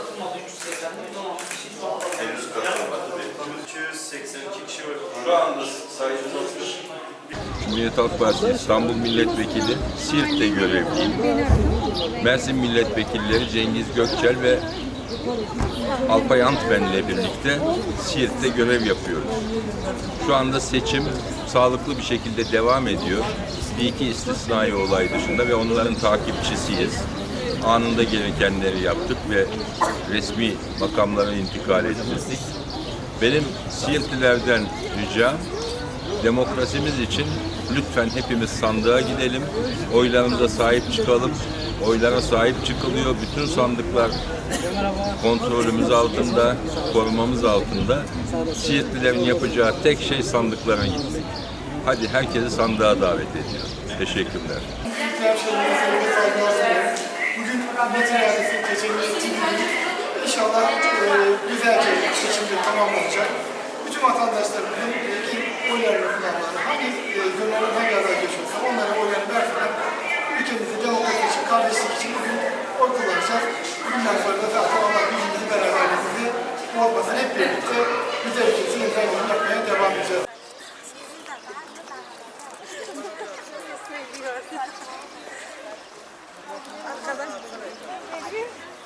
katılmadı 380'de 116 kişi şu an Henüz katılmadı. 282 kişi var. Şu anda sayımız Cumhuriyet Halk Partisi İstanbul Milletvekili Siirt'te görevliyim. Mersin Milletvekilleri Cengiz Gökçel ve Alpay Antben ile birlikte Siirt'te görev yapıyoruz. Şu anda seçim sağlıklı bir şekilde devam ediyor. Bir iki istisnai olay dışında ve onların takipçisiyiz. Anında gerekenleri yaptık ve resmi makamlara intikal ettirdik. Benim Siirtlilerden ricam demokrasimiz için lütfen hepimiz sandığa gidelim, oylarımıza sahip çıkalım. Oylara sahip çıkılıyor. Bütün sandıklar kontrolümüz altında, korumamız altında. Siirtlilerin yapacağı tek şey sandıklara gitmek. Hadi herkesi sandığa davet ediyorum. Teşekkürler. İadesi tecelli ettiği gibi inşallah e, güzelce seçimde tamamlanacak. Bütün vatandaşlarımızın e, oylarını kullanmaları, hangi e, gönüllerden hangi aday geçiyorsa onlara oylarını versinler. Ülkemizi demokrasi için, kardeşlik için bugün oy kullanacağız. Bugünden sonra da zaten Allah birbirimizin beraberliğimizi bozmasın. Hep birlikte güzel ülkemizin özelliğini yapmaya devam edeceğiz.